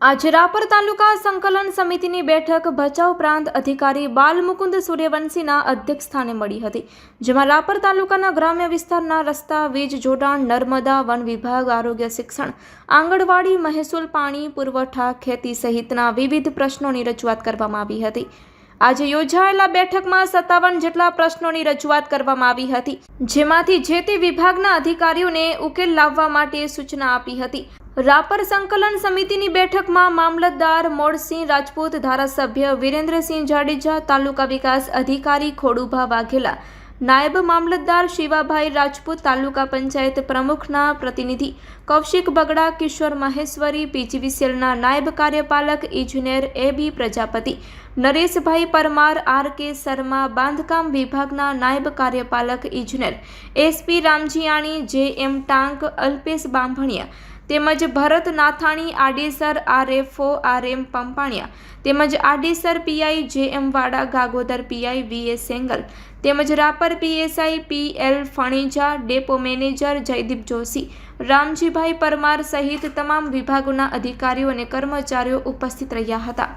આજે રાપર તાલુકા સંકલન સમિતિની બેઠક ભચાઉ પ્રાંત અધિકારી બાલમુકુંદ સૂર્યવંશીના અધ્યક્ષસ્થાને મળી હતી, જેમાં રાપર તાલુકાના ગ્રામ્ય વિસ્તારના રસ્તા, વીજ જોડાણ, નર્મદા વન વિભાગ, આરોગ્ય શિક્ષણ, આંગણવાડી, મહેસૂલ પાણી, પુરવઠા, ખેતી સહિતના વિવિધ પ્રશ્નોની રજૂઆત કરવામાં આવી હતી. આજે યોજાયેલા બેઠકમાં સત્તાવન જેટલા પ્રશ્નોની રજૂઆત કરવામાં આવી હતી, જેમાંથી જે તે વિભાગના અધિકારીઓને ઉકેલ લાવવા માટે સૂચના આપી હતી. રાપર સંકલન સમિતિની બેઠકમાં મામલતદાર મોડસિંહ રાજપૂત, ધારાસભ્ય વિરેન્દ્રસિંહ જાડેજા, તાલુકા વિકાસ અધિકારી ખોડુભા વાઘેલા, નાયબ મામલતદાર શિવાભાઈ રાજપૂત, તાલુકા પંચાયત પ્રમુખના પ્રતિનિધિ કૌશિક બગડા, કિશોર મહેશ્વરી પીજીવીસીએલના નાયબ કાર્યપાલક ઇજનેર A B Prajapati, Nareshbhai Parmar, R K Sharma, બાંધકામ વિભાગના નાયબ કાર્યપાલક ઇજનેર એસપી રામજીયાણી, જે એમ ટાંક, અલ્પેશ બાંભણિયા તેમજ ભરત નાથાણી આડેસર આર એમ પંપાણિયા, તેમજ આડેસર પીઆઈ જે એમ વાડા, ગાગોદર પીઆઈ વી એ સેંગલ, તેમજ Rapar PSI P L Phanija, depot manager, Jaydeep Joshi, Ramjibhai Parmar સહિત તમામ વિભાગોના અધિકારીઓ અને કર્મચારીઓ ઉપસ્થિત રહ્યા હતા.